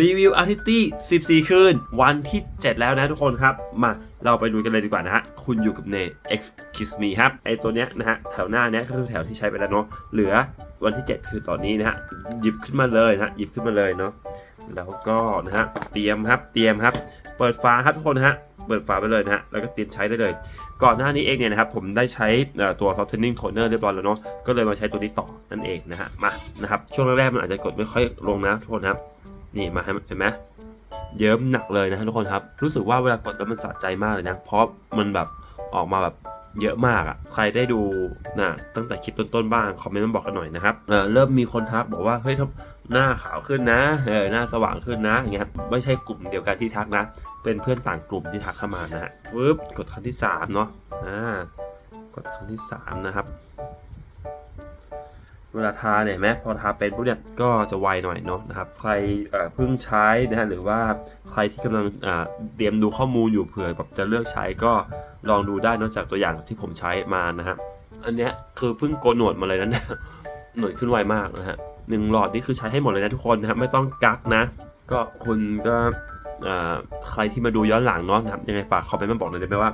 รีวิวอาร์ติตี้ 14 คืน วันที่ 7 แล้วนะทุกคนครับ มาเราไปดูกันเลยดีกว่านะฮะ คุณอยู่กับเน X Kiss Me ครับ ไอตัวเนี้ยนะฮะ แถวหน้าเนี้ยก็คือแถวที่ใช้ไปแล้วเนาะ เหลือวันที่ 7 คือตอนนี้นะฮะ หยิบขึ้นมาเลยนะฮะ หยิบขึ้นมาเลยเนาะ แล้วก็นะฮะ เตรียมครับ เตรียมครับ เปิดฝาครับทุกคนนะฮะ เปิดฝาไปเลยนะฮะ แล้วก็เตรียมใช้ได้เลย ก่อนหน้านี้เองเนี่ยนะครับ ผมได้ใช้ตัว softening toner เรียบร้อยแล้วเนาะ ก็เลยมาใช้ตัวนี้ต่อนั่นเองนะฮะ มา นะครับ ช่วงแรกๆมันอาจจะกดไม่ค่อยลงนะทุกคนนะครับ นี่มาเห็นไหมเยิ้มหนักเลยนะทุกคนครับ รู้สึกว่าเวลากดแล้วมันสะใจมากเลยนะ เพราะมันแบบออกมาแบบเยอะมากอะ่ะ ใครได้ดูนะตั้งแต่คลิปต้นๆบ้าง คอมเมนต์มาบอกกันหน่อยนะครับเเริ่มมีคนทักบอกว่า เฮ้ยทำหน้าขาวขึ้นนะเออหน้าสว่างขึ้นนะอย่างเงี้ยไม่ใช่กลุ่มเดียวกันที่ทักนะ เป็นเพื่อนต่างกลุ่มที่ทักเข้ามานะฮะปึ๊บกดครั้งที่สามเนาะอ่ากดครั้งที่สามนะครับ เวลาทาเนี่ยเห็นไหมพอทาเป็นปุ๊บเนี่ยก็จะไวหน่อยเนาะนะครับใครเอ่อเพิ่งใช้นะฮะหรือว่าใครที่กำลังอ่าเตรียมดูข้อมูลอยู่เผื่อแบบจะเลือกใช้ก็ลองดูได้นอกจากตัวอย่างที่ผมใช้มานะฮะอันเนี้ยคือเพิ่งโกนหนวดมาเลยนะหนวดขึ้นไวมากนะฮะหนึ่งหลอดนี่คือใช้ให้หมดเลยนะทุกคนนะครับไม่ต้องกักนะ ก็คุณก็อ่าใครที่มาดูย้อนหลังเนาะนะครับยังไงฝากคอมเมนต์มาบอกหน่อยได้ไหมว่า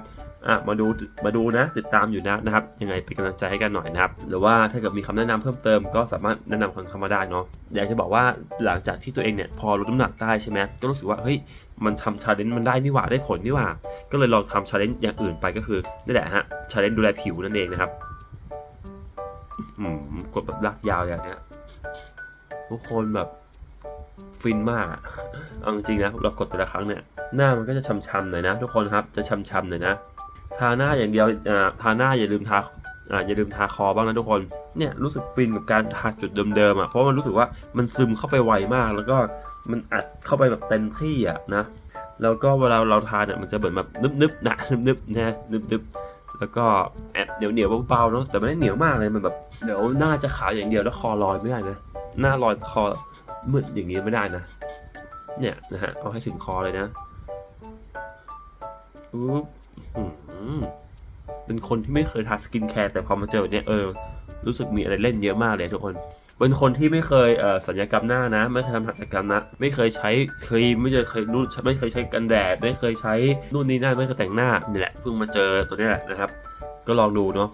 อะมาดูมาดูนะติดตามอยู่นะนะครับ ยังไงเป็นกำลังใจให้กันหน่อยนะครับ หรือว่าถ้าเกิดมีคำแนะนำเพิ่มเติมก็สามารถแนะนำคนเข้ามาได้เนาะอยากจะบอกว่าหลังจากที่ตัวเองเนี่ยพอลดน้ำหนักได้ใช่ไหมก็รู้สึกว่าเฮ้ยมันทำชาเลนจ์มันได้นี่หว่าได้ผลนี่หว่า ก็เลยลองทำชาเลนจ์อย่างอื่นไปก็คือนี่แหละฮะชาเลนจ์ดูแลผิวนั่นเองนะครับอืมกดแบบลากยาวอย่างเนี้ยทุกคนแบบฟินมากเอาจริงนะเรากดแต่ละครั้งเนี่ยหน้ามันก็จะช้ำๆหน่อยนะ ทุกคนครับจะช้ำๆหน่อยนะ ทาหน้าอย่างเดียวทาหน้าอย่าลืมทาอย่าลืมทาคอบ้างนะทุกคนเนี่ยรู้สึกฟินกับการทาจุดเดิมๆอะเพราะมันรู้สึกว่ามันซึมเข้าไปไวมาก แล้วก็มันอัดเข้าไปแบบเต็มที่อะนะแล้วก็เวลาเราทาเนี่ยมันจะเหมือนแบบนึบๆนะนึบๆนะนึบๆแล้วก็แอบเหนียวเหนียวๆเบาๆเนาะแต่ไม่ได้เหนียวมากเลยมันแบบเดี๋ยวหน้าจะขาวอย่างเดียวแล้วคอลอยไม่ได้นะหน้าลอยคอมืดอย่างนี้ไม่ได้นะ เนี่ยนะฮะเอาให้ถึงคอเลยนะอุ๊บอืม เป็นคนที่ไม่เคยทาสกินแคร์แต่พอมาเจอเนี่ยเออ รู้สึกมีอะไรเล่นเยอะมากเลยทุกคน เป็นคนที่ไม่เคยเอ่อสัญญกรรมหน้านะ ไม่เคยทำศัลยกรรมนะ ไม่เคยใช้ครีม ไม่เคยนู่นไม่เคยใช้กันแดด ไม่เคยใช้นู่นนี่นั่น ไม่เคยแต่งหน้านี่แหละ เพิ่งมาเจอตัวนี้แหละนะครับ ก็ลองดูเนาะ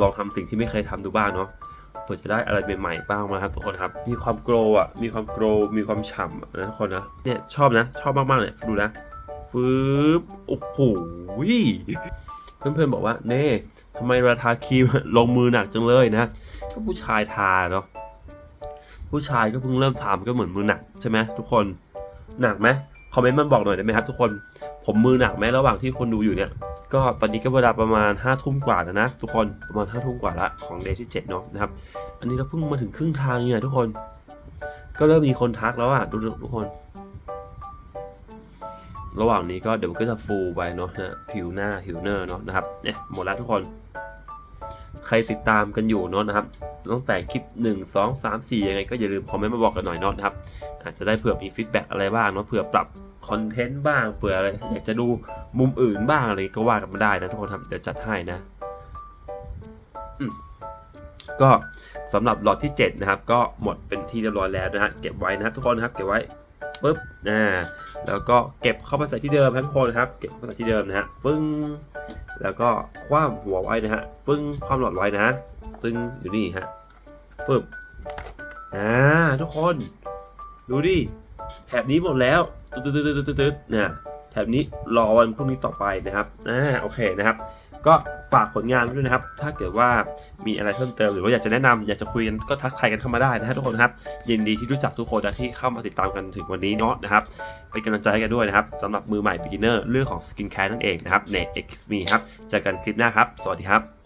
ลองทำสิ่งที่ไม่เคยทำดูบ้างเนาะเผื่อจะได้อะไรใหม่ๆบ้างนะครับทุกคนครับ มีความโกรว์อะ มีความโกรว์มีความฉ่ำนะทุกคนนะ เนี่ยชอบนะ ชอบมากๆเลย ดูนะ ฟืบโอ้โห เพื่อนๆบอกว่าเน่ทำไมราทาครีมลงมือหนักจังเลยนะก็ผู้ชายทาเนาะผู้ชายก็เพิ่งเริ่มทำก็เหมือนมือหนักใช่ไหมทุกคนหนักไหมคอมเมนต์มาบอกหน่อยได้ไหมครับทุกคนผมมือหนักไหมระหว่างที่คนดูอยู่เนี่ยก็ตอนนี้ก็เวลาประมาณ5้าทุ่มกว่าแล้วนะทุกคนประมาณ5้าทุ่มกว่าละของเดย์ที่7เนาะนะครับอันนี้เราเพิ่งมาถึงครึ่งทางเนี่ยทุกคน ก็เริ่มมีคนทักแล้วอะดูทุกคน ระหว่างนี้ก็เดี๋ยวมันก็จะฟูไปเนาะนะผิวหน้าผิวเนอร์เนาะนะครับเนี่ยหมดแล้วทุกคน ใครติดตามกันอยู่เนาะนะครับตั้งแต่คลิป 1 2 3 4 ยังไงก็อย่าลืมคอมเมนต์มาบอกกันหน่อยเนาะนะครับอาจจะได้เผื่อมีฟีดแบ็กอะไรบ้างเนาะเผื่อปรับคอนเทนต์บ้างเผื่ออะไรอยากจะดูมุมอื่นบ้างอะไรก็ว่ากันมาได้นะทุกคนครับเดี๋ยวจัดให้นะก็สำหรับหลอตที่ 7 นะครับ ก็หมดเป็นที่เรียบร้อยแล้วนะฮะเก็บไว้นะทุกคนครับเก็บไว้ ปุ๊บอ่าแล้วก็เก็บเข้ามาใส่ที่เดิมครับทุกคนครับ เก็บเข้ามาใส่ที่เดิมนะฮะปึ้ง แล้วก็คว่ำหัวไว้นะฮะปึ้งคว่ำหลอดไว้นะปึ้งอยู่นี่ฮะปึ๊บอ่าทุกคน ดูดิแถบนี้หมดแล้วตึ๊ดตึ๊ดตึ๊ดตึ๊ดตึ๊ดนะแถบนี้รอวันพรุ่งนี้ต่อไปนะครับอ่าโอเคนะครับ ก็ฝากผลงานด้วยนะครับ ถ้าเกิดว่ามีอะไรเพิ่มเติมหรือว่าอยากจะแนะนำอยากจะคุยกันก็ทักทายกันเข้ามาได้นะฮะทุกคนครับยินดีที่รู้จักทุกคนนะที่เข้ามาติดตามกันถึงวันนี้เนาะนะครับเป็นกำลังใจให้กันด้วยนะครับสำหรับมือใหม่ beginner เรื่องของสกินแคร์นั่นเองนะครับใน X Me ครับเจอกันคลิปหน้าครับ สวัสดีครับ